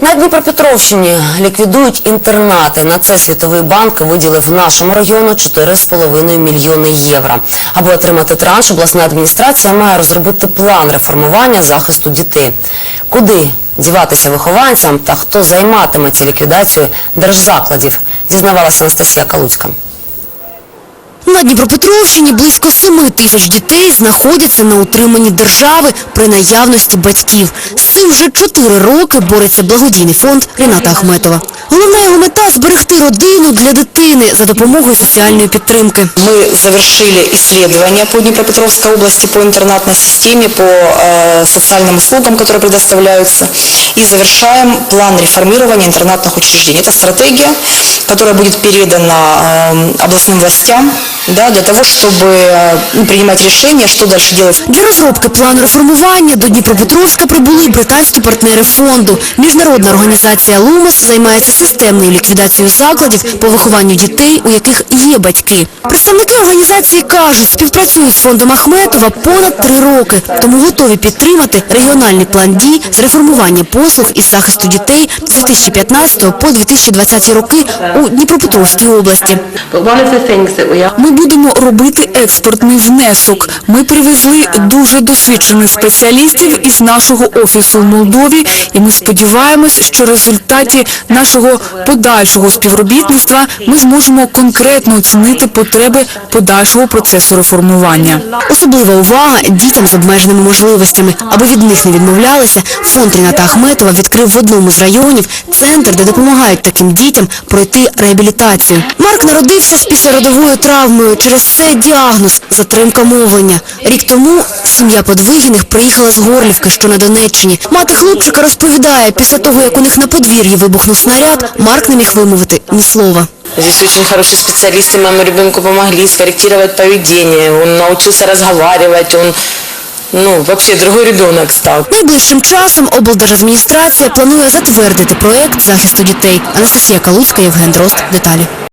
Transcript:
На Дніпропетровщині ліквідують інтернати. На це Світовий банк виділив нашому району 4,5 мільйони євро. Аби отримати транш, обласна адміністрація має розробити план реформування захисту дітей. Куди діватися вихованцям та хто займатиметься ліквідацією держзакладів, дізнавалася Анастасія Калуцька. На Дніпропетровщині близько 7 тисяч дітей знаходяться на утриманні держави при наявності батьків. З цим вже 4 роки бореться благодійний фонд Ріната Ахметова. Головна його мета – зберегти родину для дитини за допомогою соціальної підтримки. Мы завершили исследования по Днепропетровской области по интернатной системе, по э, социальным услугам, которые предоставляются, и завершаем план реформирования интернатных учреждений. Это стратегия, которая будет передана э, областным властям да, для того, чтобы э, ну, принимать решения, что дальше делать. Для розробки плану реформування до Дніпропетровська прибули британські партнери фонду. Міжнародна організація «Лумас» займається системною ліквідацією закладів по вихованню дітей, у яких є батьки. Представники організації кажуть, співпрацюють з фондом Ахметова понад три роки, тому готові підтримати регіональний план дій з реформування послуг із захисту дітей з 2015 по 2020 роки у Дніпропетровській області. Ми будемо робити експортний внесок. Ми привезли дуже досвідчених спеціалістів із нашого офісу в Молдові, і ми сподіваємось, що в результаті нашого подальшого співробітництва ми зможемо конкретно оцінити потреби подальшого процесу реформування. Особлива увага дітям з обмеженими можливостями. Аби від них не відмовлялися, фонд Ріната Ахметова відкрив в одному з районів центр, де допомагають таким дітям пройти реабілітацію. Марк народився з післяродовою травмою. Через це діагноз – затримка мовлення. Рік тому сім'я Подвигіних приїхала з Горлівки, що на Донеччині. Мати хлопчика розповідає, після того, як у них на подвір'ї вибухнув снаряд, Марк не міг вимовити ні слова. Здесь очень хорошие специалисты моему ребенку помогли скорректировать поведение. Он научился разговаривать, он, ну, вообще другой ребенок стал. Найближчим часом облдержадміністрація планує затвердити проект захисту дітей. Анастасія Калуцька, Євген Дрозд. Деталі.